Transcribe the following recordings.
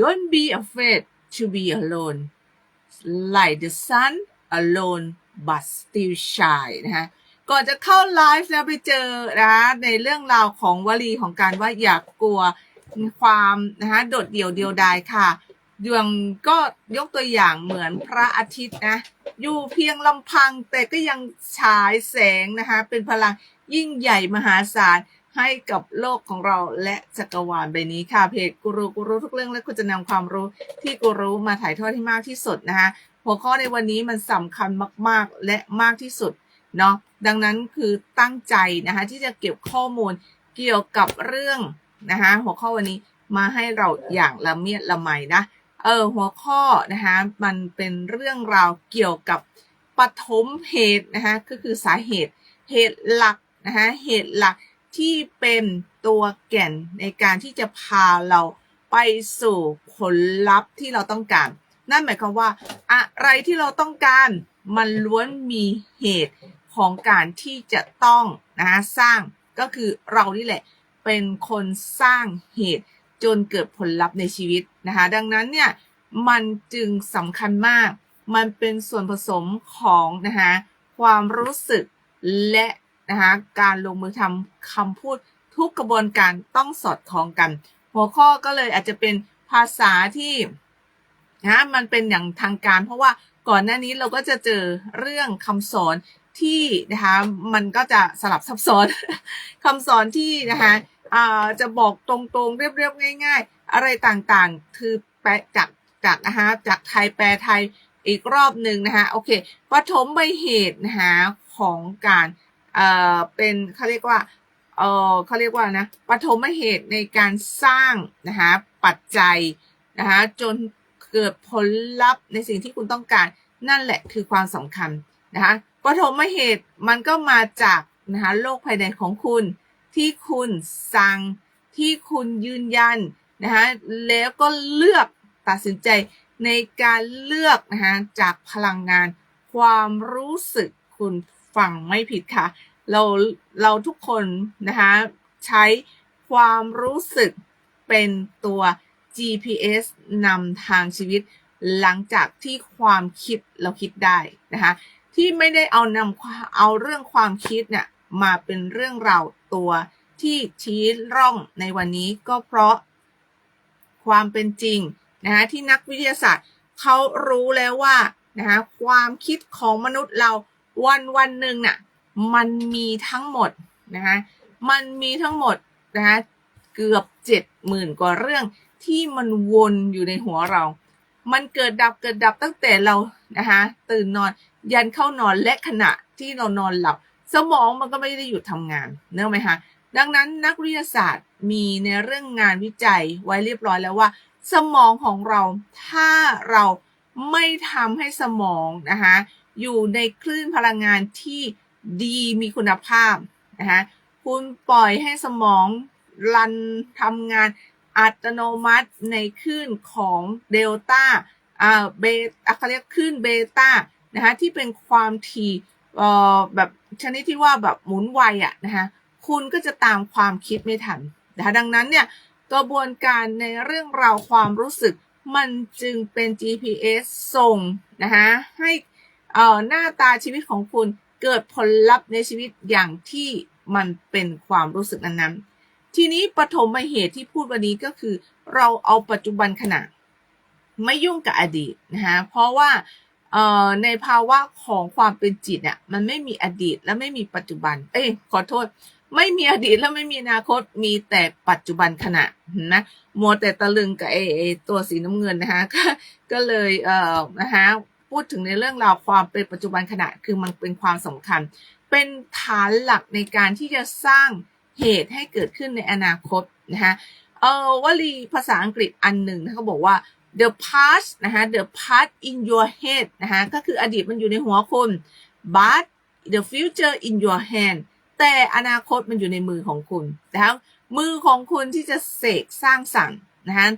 don't be afraid to be alone like the sun alone but still shine นะคะก่อนจะเข้าไลฟ์นะไปเจอนะในเรื่องราวของวลีของการว่าอย่ากกลัวความนะคะโดดเดี่ยวเดียวดายค่ะดวงก็ยกตัวอย่างเหมือนพระอาทิตย์นะ อยู่เพียงลำพังแต่ก็ยังฉายแสงนะคะ เป็นพลังยิ่งใหญ่มหาศาล ให้กับโลกของเราและจักรวาลใบนี้ค่ะเพจกูรูกูรู้ทุกเรื่องและคุณจะนำความรู้ที่กูรู้มาถ่ายทอดให้มากที่สุดนะคะหัวข้อในวันนี้มันสำคัญมากๆ และมากที่สุดเนาะดังนั้นคือตั้งใจนะคะที่จะเก็บข้อมูลเกี่ยวกับเรื่องนะคะหัวข้อวันนี้มาให้เราอย่างละเมียดละไมนะเออหัวข้อนะคะมันเป็นเรื่องราวเกี่ยวกับปฐมเหตุนะคะก็คือสาเหตุเหตุหลักนะคะเหตุหลัก ที่เป็นตัวแก่นในการที่จะพาเราไปสู่ผลลัพธ์ที่เราต้องการ นั่นหมายความว่า อะไรที่เราต้องการมันล้วนมีเหตุของการที่จะต้องนะสร้างก็คือเรานี่แหละเป็นคนสร้างเหตุจนเกิดผลลัพธ์ในชีวิตนะคะ ดังนั้นเนี่ยมันจึงสำคัญมาก มันเป็นส่วนผสมของนะคะความรู้สึกและ นะคะการลงมือทำคำพูดทุกกระบวนการต้องสอดคล้องกัน หัวข้อก็เลยอาจจะเป็นภาษาที่นะมันเป็นอย่างทางการ เพราะว่าก่อนหน้านี้เราก็จะเจอเรื่องคำสอนที่นะคะมันก็จะสลับซับซ้อนคำสอนที่นะคะจะบอกตรงๆเรียบๆง่าย ๆ อะไรต่างๆ คือแปลจากจากนะคะจากไทยแปลไทยอีกรอบหนึ่งนะคะโอเคปฐมใบเหตุนะคะของการ เอ่อเป็นเขาเรียกว่าเออเขาเรียกว่านะปฐมเหตุในการสร้างนะคะปัจจัยนะคะจนเกิดผลลัพธ์ในสิ่งที่คุณต้องการนั่นแหละคือความสำคัญนะคะปฐมเหตุมันก็มาจากนะคะโลกภายในของคุณที่คุณสั่งที่คุณยืนยันนะคะแล้วก็เลือกตัดสินใจในการเลือกนะคะจากพลังงานความรู้สึกคุณฟังไม่ผิดค่ะ เราเราทุกคนนะคะใช้ความรู้สึกเป็นตัว GPS นำทางชีวิต หลังจากที่ความคิดเราคิดได้นะคะที่ไม่ได้เอานำเอาเรื่องความคิดเนี่ยมาเป็นเรื่องราวตัวที่ชี้ร่องในวันนี้ก็เพราะความเป็นจริงนะคะที่นักวิทยาศาสตร์เขารู้แล้วว่านะคะความคิดของมนุษย์เราวันวันหนึ่งน่ะ มันมีทั้งหมดนะคะมันมีทั้งหมดนะคะเกือบเจ็ดหมื่นกว่าเรื่องที่มันวนอยู่ในหัวเรา มันเกิดดับเกิดดับตั้งแต่เรานะคะตื่นนอนยันเข้านอนและขณะที่เรานอนหลับ สมองมันก็ไม่ได้หยุดทำงานเนอะไหมคะดังนั้นนักวิทยาศาสตร์มีในเรื่องงานวิจัยไว้เรียบร้อยแล้วว่า สมองของเราถ้าเราไม่ทำให้สมองนะคะอยู่ในคลื่นพลังงานที่ ดีมีคุณภาพนะคะคุณปล่อยให้สมองรันทำงานอัตโนมัติในคลื่นของเดลต้าอ่าเบต้าเขาเรียกคลื่นเบต้านะคะที่เป็นความถี่เอ่อแบบชนิดที่ว่าแบบหมุนไวอะนะคะคุณก็จะตามความคิดไม่ทันนะคะดังนั้นเนี่ยกระบวนการในเรื่องราวความรู้สึกมันจึงเป็น GPS ส่งนะคะให้เอ่อหน้าตาชีวิตของคุณ เกิดผลลัพธ์ในชีวิตอย่างที่มันเป็นความรู้สึกนั้นๆ ทีนี้ปฐมเหตุที่พูดวันนี้ก็คือ เราเอาปัจจุบันขณะ ไม่ยุ่งกับอดีตนะคะเพราะว่าในภาวะของความเป็นจิตเนี่ยมันไม่มีอดีตและไม่มีปัจจุบัน เอ้ยขอโทษ ไม่มีอดีตและไม่มีอนาคตมีแต่ปัจจุบันขณะนะมัวแต่ตะลึงกับไอ้ตัวสีน้ำเงินนะคะก็ก็เลยเอ่อนะคะ พูดถึงในเรื่องราวความเป็นปัจจุบันขณะคือมันเป็นความสำคัญ เป็นฐานหลักในการที่จะสร้างเหตุให้เกิดขึ้นในอนาคตนะคะเออวลีภาษาอังกฤษอันหนึ่งเขาบอกว่า the past นะคะ the past in your head นะคะก็คืออดีตมันอยู่ในหัวคุณ but the future in your hand แต่อนาคตมันอยู่ในมือของคุณนะคะมือของคุณที่จะเสกสร้างสรรค์นะคะ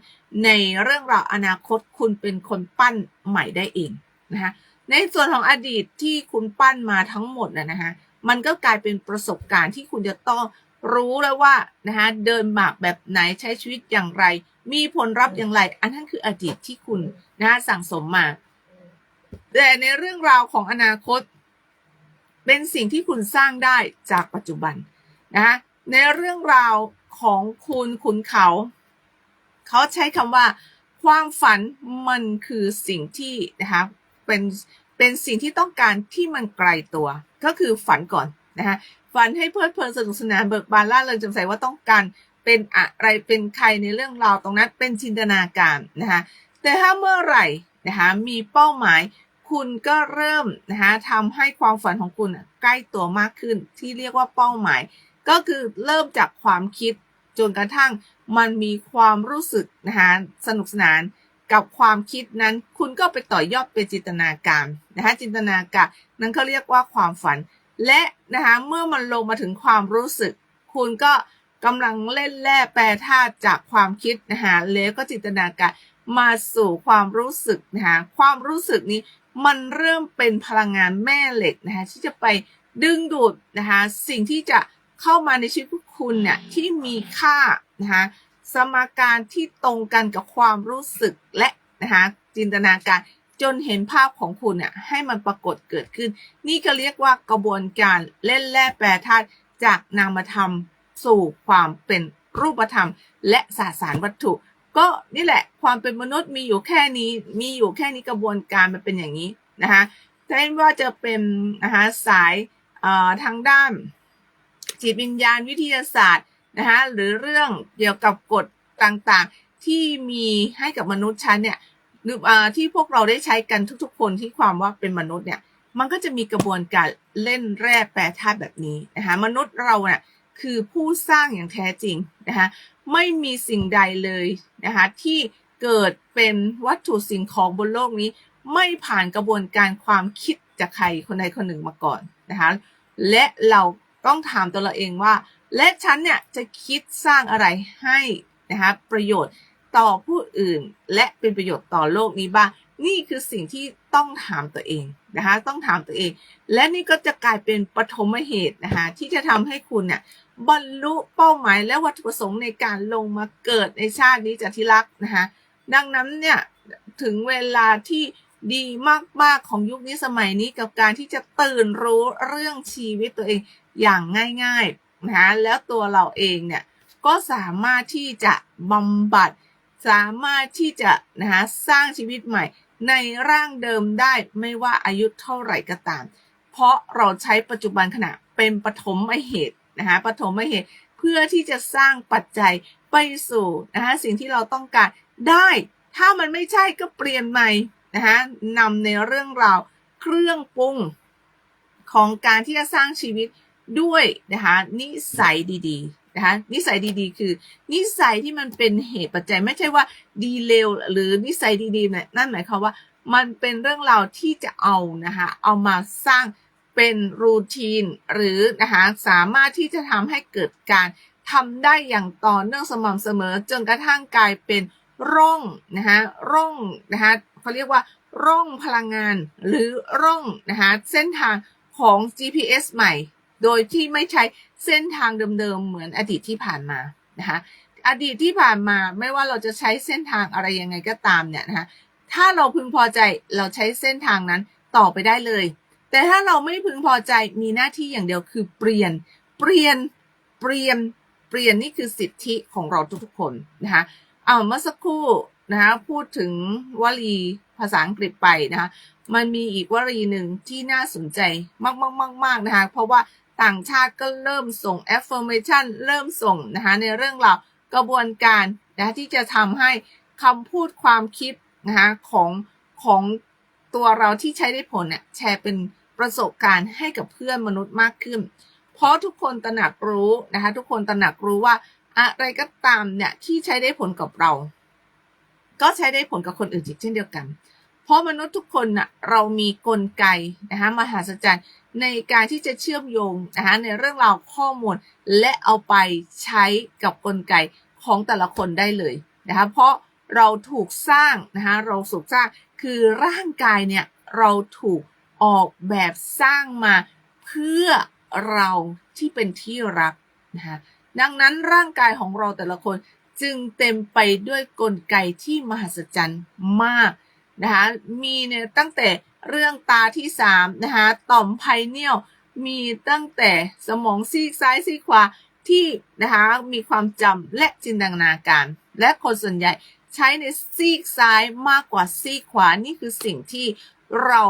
ในเรื่องราวอนาคตคุณเป็นคนปั้นใหม่ได้เอง นะคะในส่วนของอดีตที่คุณปั้นมาทั้งหมดนะนะคะมันก็กลายเป็นประสบการณ์ที่คุณจะต้องรู้แล้วว่านะคะเดินหมากแบบไหนใช้ชีวิตอย่างไร มีผลลัพธ์อย่างไร อันนั้นคืออดีตที่คุณนะคะสั่งสมมา แต่ในเรื่องราวของอนาคต เป็นสิ่งที่คุณสร้างได้จากปัจจุบันนะคะในเรื่องราวของคุณขุนเขา เขาใช้คำว่า ความฝันมันคือสิ่งที่นะคะ เป็นเป็นสิ่งที่ต้องการที่มันไกลตัว ก็คือฝันก่อนนะคะฝันให้เพลิดเพลินสนุกสนานเบิกบานล่าเริงจำใส่ว่าต้องการเป็นอะไรเป็นใครในเรื่องราวตรงนั้นเป็นจินตนาการนะคะแต่ถ้าเมื่อไหร่นะคะมีเป้าหมายคุณก็เริ่มนะคะทำให้ความฝันของคุณใกล้ตัวมากขึ้นที่เรียกว่าเป้าหมาย ก็คือเริ่มจากความคิดจนกระทั่งมันมีความรู้สึกนะคะสนุกสนาน กับความคิดนั้น คุณก็ไปต่อยอดเป็นจินตนาการนะคะจินตนาการนั้นเขาเรียกว่าความฝัน และนะคะเมื่อมันลงมาถึงความรู้สึก คุณก็กำลังเล่นแร่แปรธาตุจากความคิดนะคะแล้วก็จินตนาการมาสู่ความรู้สึกนะคะความรู้สึกนี้มันเริ่มเป็นพลังงานแม่เหล็กนะคะที่จะไปดึงดูดนะคะสิ่งที่จะเข้ามาในชีวิตคุณเนี่ยที่มีค่านะคะ สมการที่ตรงกันกับความรู้สึกและนะคะจินตนาการจนเห็นภาพของคุณเนี่ยให้มันปรากฏเกิดขึ้น นี่ก็เรียกว่ากระบวนการเล่นแร่แปรธาตุจากนามธรรมสู่ความเป็นรูปธรรม และสสารวัตถุ ก็นี่แหละความเป็นมนุษย์มีอยู่แค่นี้มีอยู่แค่นี้กระบวนการมันเป็นอย่างนี้นะคะถ้าว่าจะเป็นนะคะสายทางด้านจิตวิญญาณวิทยาศาสตร์ นะคะหรือเรื่องเกี่ยวกับกฎต่างๆ ที่มีให้กับมนุษย์ชั้นเนี่ยหรือที่พวกเราได้ใช้กันทุกๆ คนที่ความว่าเป็นมนุษย์เนี่ยมันก็จะมีกระบวนการเล่นแร่แปรธาตุแบบนี้นะคะมนุษย์เราเนี่ยคือผู้สร้างอย่างแท้จริงนะคะไม่มีสิ่งใดเลยนะคะที่เกิดเป็นวัตถุสิ่งของบนโลกนี้ ไม่ผ่านกระบวนการความคิดจากใครคนใดคนหนึ่งมาก่อนนะคะและเราต้องถามตัวเราเองว่า และฉันเนี่ยจะคิดสร้างอะไรให้นะคะประโยชน์ต่อผู้อื่น และเป็นประโยชน์ต่อโลกนี้บ้างนี่คือสิ่งที่ต้องถามตัวเองนะคะต้องถามตัวเอง และนี่ก็จะกลายเป็นปฐมเหตุนะคะที่จะทำให้คุณเนี่ยบรรลุเป้าหมายและวัตถุประสงค์ในการลงมาเกิดในชาตินี้จะที่รักนะคะดังนั้นเนี่ยถึงเวลาที่ดีมาก ๆ ของยุคนี้สมัยนี้กับการที่จะตื่นรู้เรื่องชีวิตตัวเองอย่างง่าย ๆ นะแล้วตัวเราเองเนี่ยก็สามารถที่จะบำบัด สามารถที่จะนะคะสร้างชีวิตใหม่ ในร่างเดิมได้ไม่ว่าอายุเท่าไหร่ก็ตาม เพราะเราใช้ปัจจุบันขณะเป็นปฐมเหตุนะคะปฐมเหตุเพื่อที่จะสร้างปัจจัยไปสู่นะคะสิ่งที่เราต้องการได้ ถ้ามันไม่ใช่ก็เปลี่ยนใหม่นะคะนำในเรื่องราวเครื่องปรุงของการที่จะสร้างชีวิต ด้วยนะคะนิสัยดีๆนะคะนิสัยดีๆ คือนิสัยที่มันเป็นเหตุปัจจัยไม่ใช่ว่าดีเลวหรือนิสัยดีๆเนี่ยนั่นหมายความว่ามันเป็นเรื่องราวที่จะเอานะคะเอามาสร้างเป็นรูทีนหรือนะคะสามารถที่จะทำให้เกิดการทำได้อย่างต่อเนื่องสม่ำเสมอจนกระทั่งกลายเป็นร่องนะคะร่องนะคะเขาเรียกว่าร่องพลังงานหรือร่องนะคะเส้นทางของ GPS ใหม่ โดยที่ไม่ใช้เส้นทางเดิมๆเหมือนอดีตที่ผ่านมานะคะอดีตที่ผ่านมาไม่ว่าเราจะใช้เส้นทางอะไรยังไงก็ตามเนี่ยนะคะถ้าเราพึงพอใจเราใช้เส้นทางนั้นต่อไปได้เลย แต่ถ้าเราไม่พึงพอใจมีหน้าที่อย่างเดียวคือเปลี่ยน เปลี่ยน เปลี่ยน เปลี่ยนนี่คือสิทธิของเราทุกๆคนนะคะเอาเมื่อสักครู่นะคะพูดถึงวลีภาษาอังกฤษไปนะคะมันมีอีกวลีหนึ่งที่น่าสนใจมากๆๆนะคะเพราะว่า ต่างชาติก็เริ่มส่ง affirmation เริ่มส่งนะคะในเรื่องราวกระบวนการนะที่จะทำให้คำพูดความคิดนะคะของของตัวเราที่ใช้ได้ผลเนี่ยแชร์เป็นประสบการณ์ให้กับเพื่อนมนุษย์มากขึ้น เพราะทุกคนตระหนักรู้นะคะทุกคนตระหนักรู้ว่าอะไรก็ตามเนี่ยที่ใช้ได้ผลกับเรา ก็ใช้ได้ผลกับคนอื่นเช่นเดียวกัน เพราะมนุษย์ทุกคนน่ะเรามีกลไกนะคะมหาศจรรย์ ในการที่จะเชื่อมโยงนะคะในเรื่องราวข้อมูลและเอาไปใช้กับกลไกของแต่ละคนได้เลยนะคะเพราะเราถูกสร้างนะคะเราถูกสร้างคือร่างกายเนี่ยเราถูกออกแบบสร้างมาเพื่อเราที่เป็นที่รักนะคะดังนั้นร่างกายของเราแต่ละคนจึงเต็มไปด้วยกลไกที่มหัศจรรย์มากนะคะมีเนี่ยตั้งแต่ เรื่องตาที่สามนะคะต่อมไพเนียลมีตั้งแต่สมองซีกซ้ายซีกขวาที่นะคะมีความจำและจินตนาการ และคนส่วนใหญ่ใช้ในซีกซ้ายมากกว่าซีกขวานี่คือสิ่งที่เรา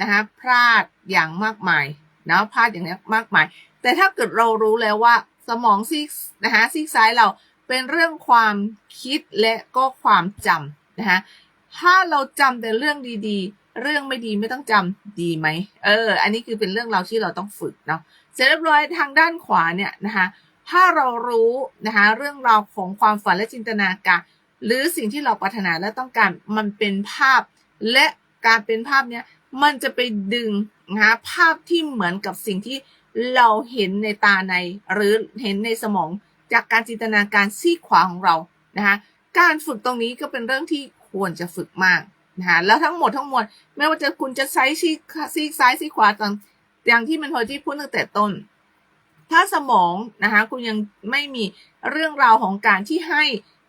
นะคะพลาดอย่างมากมายนะพลาดอย่างนี้มากมาย แต่ถ้าเกิดเรารู้แล้วว่า สมองซีกนะคะซีกซ้ายเราเป็นเรื่องความคิดและก็ความจำนะคะถ้าเราจำแต่เรื่องดีๆ เรื่องไม่ดีไม่ต้องจำดีไหมเออ อันนี้คือเป็นเรื่องเราที่เราต้องฝึกเนาะเสร็จเรียบร้อยทางด้านขวาเนี่ยนะคะถ้าเรารู้นะคะเรื่องราวของความฝันและจินตนาการหรือสิ่งที่เราปรารถนาและต้องการมันเป็นภาพ และการเป็นภาพเนี้ยมันจะไปดึงนะคะภาพที่เหมือนกับสิ่งที่เราเห็นในตาใน หรือเห็นในสมองจากการจินตนาการซีกขวาของเรานะคะการฝึกตรงนี้ก็เป็นเรื่องที่ควรจะฝึกมาก นะคะแล้วทั้งหมดทั้งมวลไม่ว่าจะคุณจะใช้ซีซีซ้ายซีขวาตอนอย่างที่มันพอที่พูดตั้งแต่ต้น ถ้าสมองนะคะคุณยังไม่มีเรื่องราวของการที่ให้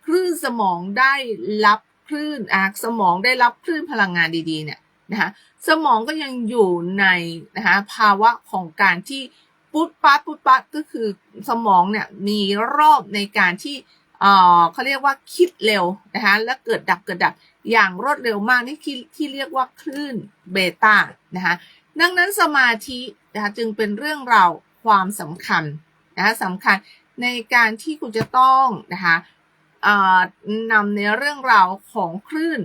คลื่นสมองได้รับคลื่นอะสมองได้รับคลื่นพลังงานดีๆเนี่ยนะคะสมองก็ยังอยู่ในนะคะภาวะของการที่ปุ๊บปั๊บปุ๊บปั๊บก็คือสมองเนี่ยมีรอบในการที่ เขาเรียกว่าคิดเร็วนะคะและเกิดดับเกิดดับอย่างรวดเร็วมากนี่ที่ที่เรียกว่าคลื่นเบต้านะคะดังนั้นสมาธินะคะจึงเป็นเรื่องราวความสำคัญนะคะสำคัญในการที่คุณจะต้องนะคะนำในเรื่องราวของคลื่น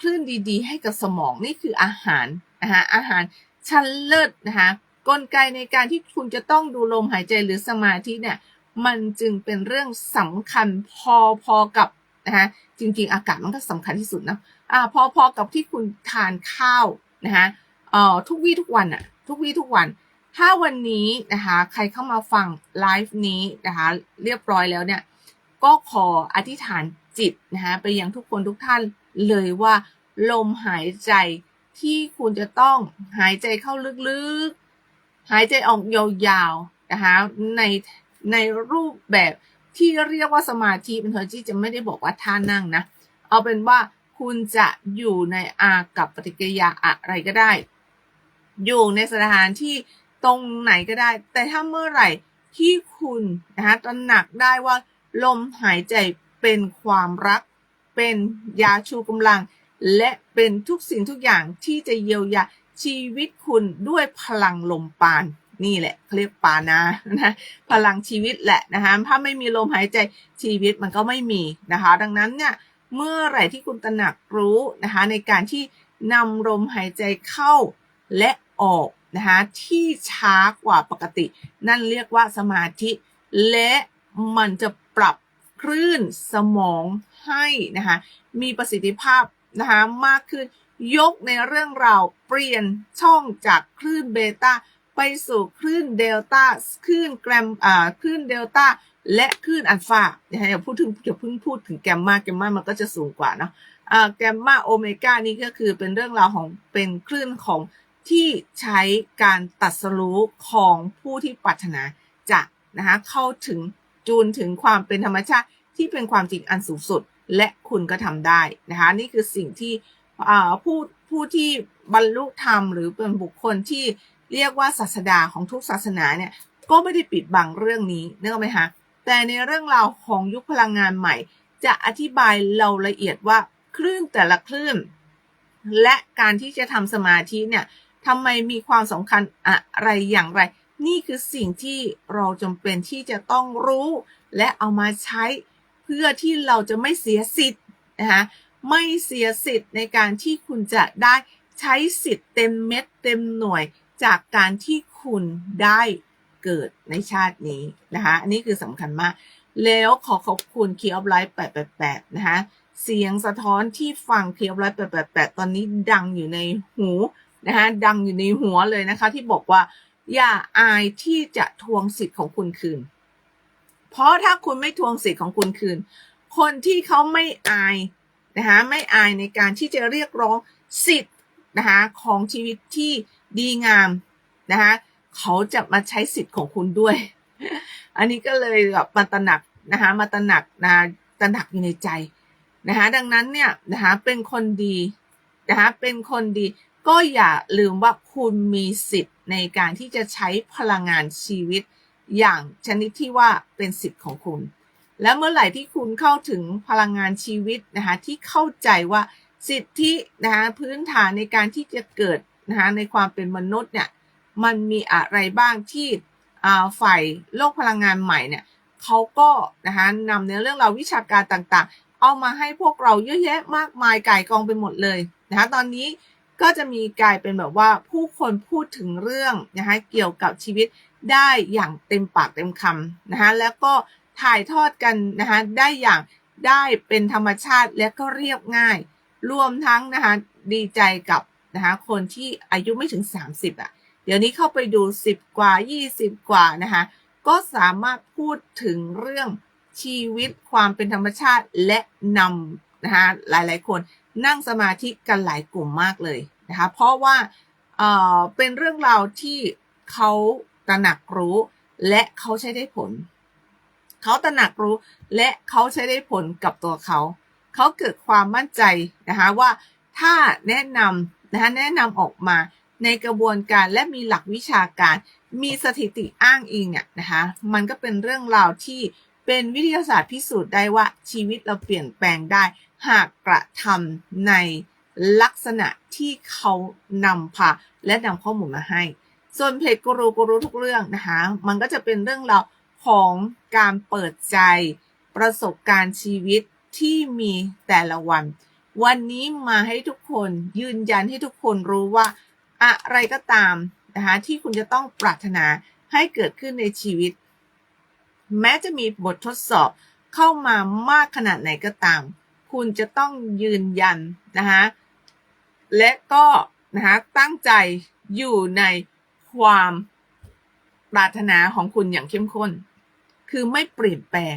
คลื่นดีๆ ให้กับสมองนี่คืออาหารนะคะอาหารชั้นเลิศนะคะกลไกในการที่คุณจะต้องดูลมหายใจหรือสมาธิเนี่ย มันจึงเป็นเรื่องสำคัญพอๆกับนะคะจริงๆ อากาศมันก็สำคัญที่สุดนะอ่าพอๆกับที่คุณทานข้าวนะคะเอ่อทุกวี่ทุกวันอะทุกวี่ทุกวัน ถ้าวันนี้นะคะใครเข้ามาฟังไลฟ์นี้นะคะเรียบร้อยแล้วเนี่ยก็ขออธิษฐานจิตนะคะไปยังทุกคนทุกท่านเลยว่าลมหายใจที่คุณจะต้องหายใจเข้าลึกๆ หายใจออกยาวๆนะคะใน ในรูปแบบที่เรียกว่าสมาธิเป็นเทอที่จะไม่ได้บอกว่าท่านั่งนะ เอาเป็นว่าคุณจะอยู่ในอากับปฏิกิริยาอะไรก็ได้ อยู่ในสถานที่ตรงไหนก็ได้ แต่ถ้าเมื่อไหร่ที่คุณนะคะตระหนักได้ว่าลมหายใจเป็นความรัก เป็นยาชูกำลัง และเป็นทุกสิ่งทุกอย่างที่จะเยียวยาชีวิตคุณด้วยพลังลมปาน นี่แหละเขาเรียกปานานะพลังชีวิตแหละนะคะถ้าไม่มีลมหายใจชีวิตมันก็ไม่มีนะคะ ดังนั้นเนี่ยเมื่อไหร่ที่คุณตระหนักรู้นะคะในการที่นำลมหายใจเข้าและออกนะคะที่ช้ากว่าปกติ นั่นเรียกว่าสมาธิ และมันจะปรับคลื่นสมองให้นะคะมีประสิทธิภาพนะคะมากขึ้นยกในเรื่องราวเปลี่ยนช่องจากคลื่นเบต้า ไปสู่คลื่นเดลต้าคลื่นแกรมอ่าคลื่นเดลต้าและคลื่นอัลฟาอย่าพูดถึงอย่าเพิ่งพูดถึงแกมมาแกมมามันก็จะสูงกว่าเนาะอ่าแกมมาโอเมก้านี่ก็คือเป็นเรื่องราวของเป็นคลื่นของที่ใช้การตัดสรู้ของผู้ที่ปรารถนาจะนะคะเข้าถึงจูนถึงความเป็นธรรมชาติที่เป็นความจริงอันสูงสุด และคุณก็ทำได้นะคะนี่คือสิ่งที่ผู้ผู้ที่บรรลุธรรมหรือเป็นบุคคลที่ เรียกว่าศาสดาของทุกศาสนาเนี่ยก็ไม่ได้ปิดบังเรื่องนี้นึกไหมคะแต่ในเรื่องราวของยุคพลังงานใหม่ จะอธิบายเราละเอียดว่าคลื่นแต่ละคลื่น และการที่จะทำสมาธิเนี่ยทำไมมีความสำคัญอะไรอย่างไร นี่คือสิ่งที่เราจำเป็นที่จะต้องรู้ และเอามาใช้เพื่อที่เราจะไม่เสียสิทธิ์นะคะไม่เสียสิทธิ์ในการที่คุณจะได้ใช้สิทธิ์เต็มเม็ดเต็มหน่วย จากการที่คุณได้เกิดในชาตินี้นะคะอันนี้คือสำคัญมาก แล้วขอขอบคุณคีย์ออฟไลฟ์888นะคะเสียงสะท้อนที่ฟังคีย์ออฟไลฟ์888ตอนนี้ดังอยู่ในหูนะคะดังอยู่ในหัวเลยนะคะ ที่บอกว่า อย่าอายที่จะทวงสิทธิ์ของคุณคืน เพราะถ้าคุณไม่ทวงสิทธิ์ของคุณคืน คนที่เขาไม่อายนะคะไม่อายในการที่จะเรียกร้องสิทธิ์ นะคะของชีวิตที่ดีงามนะคะเขาจะมาใช้สิทธิ์ของคุณด้วย อันนี้ก็เลยแบบมาตระหนักนะคะมาตระหนักนะตระหนักอยู่ในใจนะคะดังนั้นเนี่ยนะคะเป็นคนดีนะคะเป็นคนดีก็อย่าลืมว่าคุณมีสิทธิ์ในการที่จะใช้พลังงานชีวิต อย่างชนิดที่ว่าเป็นสิทธิ์ของคุณ และเมื่อไหร่ที่คุณเข้าถึงพลังงานชีวิตนะคะที่เข้าใจว่า สิทธินะคะพื้นฐานในการที่จะเกิดนะคะในความเป็นมนุษย์เนี่ยมันมีอะไรบ้างที่ฝ่ายโลกพลังงานใหม่เนี่ยเขาก็นะคะนำในเรื่องราววิชาการต่างๆ เอามาให้พวกเราเยอะแยะมากมายไก่กองไปหมดเลยนะคะตอนนี้ก็จะมีกลายเป็นแบบว่าผู้คนพูดถึงเรื่องนะคะเกี่ยวกับชีวิตได้อย่างเต็มปากเต็มคำนะคะแล้วก็ถ่ายทอดกันนะคะได้อย่างได้เป็นธรรมชาติและก็เรียบง่าย รวมทั้งนะคะดีใจกับนะคะคนที่อายุไม่ถึง 30อะ เดี๋ยวนี้เข้าไปดู 10 กว่า 20 กว่านะคะก็สามารถพูดถึงเรื่องชีวิตความเป็นธรรมชาติและนำนะคะหลายๆ คนนั่งสมาธิกันหลายกลุ่มมากเลยนะคะเพราะว่าเออเป็นเรื่องราวที่เขาตระหนักรู้และเขาใช้ได้ผล เขาตระหนักรู้และเขาใช้ได้ผลกับตัวเขา เขาเกิดความมั่นใจนะคะว่าถ้าแนะนำนะคะแนะนำออกมาในกระบวนการและมีหลักวิชาการ มีสถิติอ้างอิงอะนะคะมันก็เป็นเรื่องราวที่เป็นวิทยาศาสตร์พิสูจน์ได้ว่าชีวิตเราเปลี่ยนแปลงได้ หากกระทำในลักษณะที่เขานำพาและนำข้อมูลมาให้ ส่วนเพจกูรูกูรูทุกเรื่องนะคะมันก็จะเป็นเรื่องราวของการเปิดใจ ประสบการณ์ชีวิต ที่มีแต่ละวัน วันนี้มาให้ทุกคนยืนยันให้ทุกคนรู้ว่าอะไรก็ตามนะคะที่คุณจะต้องปรารถนาให้เกิดขึ้นในชีวิต แม้จะมีบททดสอบเข้ามามากขนาดไหนก็ตาม คุณจะต้องยืนยันนะคะและก็นะคะตั้งใจอยู่ในความปรารถนาของคุณอย่างเข้มข้น คือไม่เปลี่ยนแปลง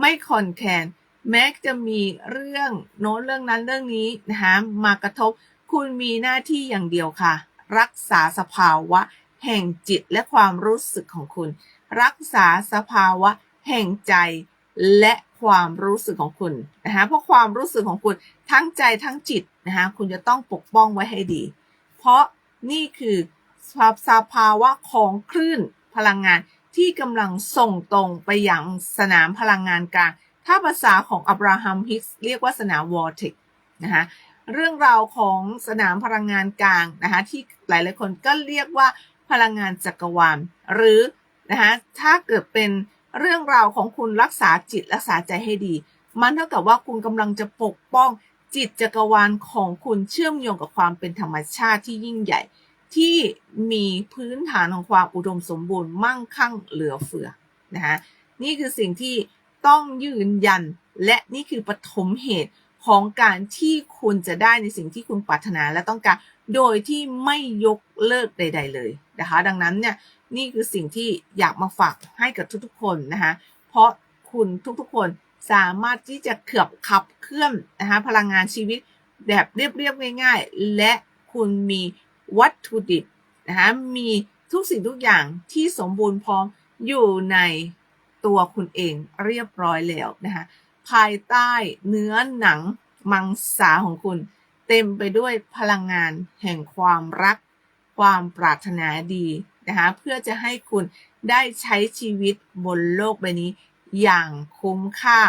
ไม่คอนแคน แม้จะมีเรื่องโน้นเรื่องนั้นเรื่องนี้นะคะมากระทบ คุณมีหน้าที่อย่างเดียวค่ะ รักษาสภาวะ แห่งจิตและความรู้สึกของคุณ รักษาสภาวะ แห่งใจและความรู้สึกของคุณนะคะเพราะความรู้สึกของคุณทั้งใจทั้งจิตนะคะคุณจะต้องปกป้องไว้ให้ดี เพราะนี่คือสภาวะของคลื่นพลังงานที่กำลังส่งตรงไปยังสนามพลังงานกลาง ถ้าภาษาของอับราฮัมฮิกส์เรียกว่าสนามวอร์ติกนะคะเรื่องราวของสนามพลังงานกลางนะคะที่หลายหลายคนก็เรียกว่าพลังงานจักรวาล หรือนะคะถ้าเกิดเป็นเรื่องราวของคุณรักษาจิตรักษาใจให้ดี มันเท่ากับว่าคุณกำลังจะปกป้องจิตจักรวาลของคุณเชื่อมโยงกับความเป็นธรรมชาติที่ยิ่งใหญ่ ที่มีพื้นฐานของความอุดมสมบูรณ์มั่งคั่งเหลือเฟือนะคะนี่คือสิ่งที่ ต้องยืนยัน และนี่คือปฐมเหตุของการที่คุณจะได้ในสิ่งที่คุณปรารถนาและต้องการ โดยที่ไม่ยกเลิกใด ๆ เลยนะคะ ดังนั้นเนี่ยนี่คือสิ่งที่อยากมาฝากให้กับทุกๆ คนนะคะ เพราะคุณทุกๆ คนสามารถที่จะเขือบขับเคลื่อนนะคะพลังงานชีวิตแบบเรียบๆง่าย ๆ และคุณมีวัตถุดิบนะคะมีทุกสิ่งทุกอย่างที่สมบูรณ์พร้อมอยู่ใน ตัวคุณเองเรียบร้อยแล้วนะคะภายใต้เนื้อหนังมังสาของคุณ เต็มไปด้วยพลังงานแห่งความรัก ความปรารถนาดีนะคะเพื่อจะให้คุณได้ใช้ชีวิตบนโลกใบนี้ อย่างคุ้มค่า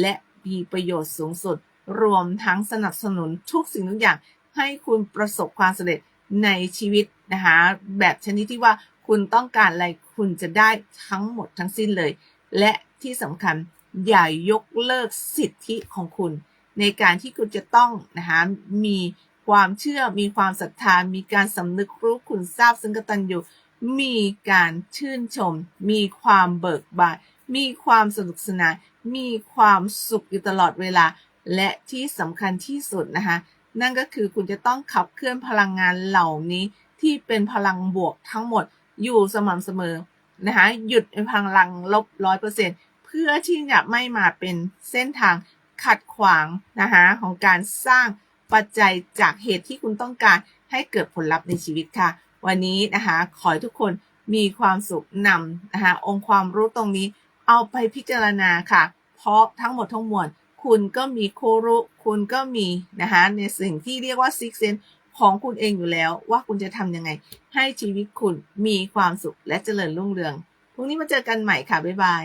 และมีประโยชน์สูงสุด รวมทั้งสนับสนุนทุกสิ่งทุกอย่าง ให้คุณประสบความสำเร็จในชีวิตนะคะแบบชนิดที่ว่าคุณต้องการอะไรคุณจะได้ทั้งหมดทั้งสิ้นเลย และที่สำคัญอย่ายกเลิกสิทธิของคุณ ในการที่คุณจะต้องนะคะมีความเชื่อมีความศรัทธามีการสำนึกรู้คุณทราบซึ่งกตัญญูมีการชื่นชม มีความเบิกบานมีความสนุกสนานมีความสุขอยู่ตลอดเวลา และที่สำคัญที่สุดนะคะนั่นก็คือคุณจะต้องขับเคลื่อนพลังงานเหล่านี้ที่เป็นพลังบวกทั้งหมดอยู่สม่ำเสมอ นะคะหยุดพลังลบร้อยเปอร์เซ็นต์เพื่อที่จะไม่มาเป็นเส้นทางขัดขวางนะคะของการสร้างปัจจัยจากเหตุที่คุณต้องการให้เกิดผลลัพธ์ในชีวิตค่ะ วันนี้นะคะขอให้ทุกคนมีความสุขนำนะคะองค์ความรู้ตรงนี้เอาไปพิจารณาค่ะ เพราะทั้งหมดทั้งมวลคุณก็มีโครุคุณก็มีนะคะในสิ่งที่เรียกว่าซิกเซน ของคุณเองอยู่แล้วว่าคุณจะทำยังไง ให้ชีวิตคุณมีความสุขและเจริญรุ่งเรืองพรุ่งนี้มาเจอกันใหม่ค่ะ บ๊ายบาย